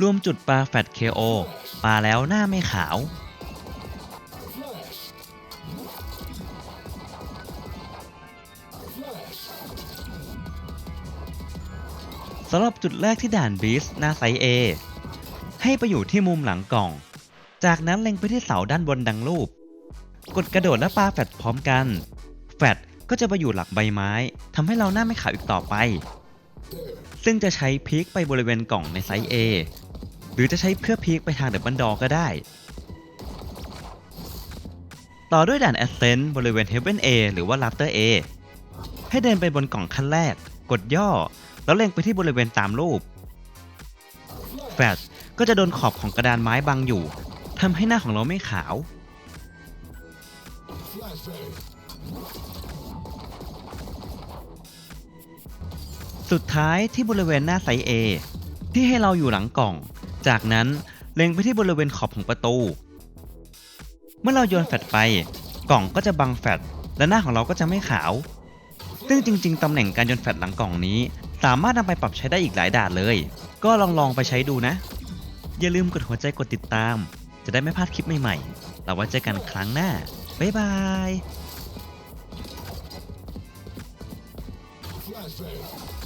รวมจุดปลาแฟด KO ปลาแล้วหน้าไม่ขาว สำหรับจุดแรกที่ด่านบีสหน้าไซส์ A ให้ไปอยู่ที่มุมหลังกล่อง จากนั้นเล็งไปที่เสาด้านบนดังรูป กดกระโดดและปลาแฟดพร้อมกัน แฟดก็จะไปอยู่หลักใบไม้ทำให้เราหน้าไม่ขาวอีกต่อไป ซึ่งจะใช้พีคไปบริเวณกล่องในไซส์ A หรือจะใช้เพื่อพีคไปทางเดบบันดอก็ได้ ต่อด้วยด่าน Ascent บริเวณ Heaven A หรือว่า Rafter A ให้เดินไปบนกล่องขั้นแรก กดย่อ แล้วเล็งไปที่บริเวณตามรูปแฟดก็จะโดนขอบของกระดานไม้บังอยู่ทำให้หน้าของเราไม่ขาว สุดท้ายที่บริเวณหน้าไซส์ A ที่ให้เราอยู่หลังกล่อง จากนั้นเล็งไปที่บริเวณขอบของประตู เมื่อเราโยนแฟลชไป กล่องก็จะบังแฟลชและหน้าของเราก็จะไม่ขาว ซึ่งจริง ๆ ตำแหน่งการโยนแฟลชหลังกล่องนี้ สามารถนำไปปรับใช้ได้อีกหลายด่านเลย ก็ลองลองๆไปใช้ดูนะ อย่าลืมกดหัวใจกดติดตาม จะได้ไม่พลาดคลิปใหม่ๆ เราไว้เจอกันครั้งหน้า บ๊ายบาย Flashbang.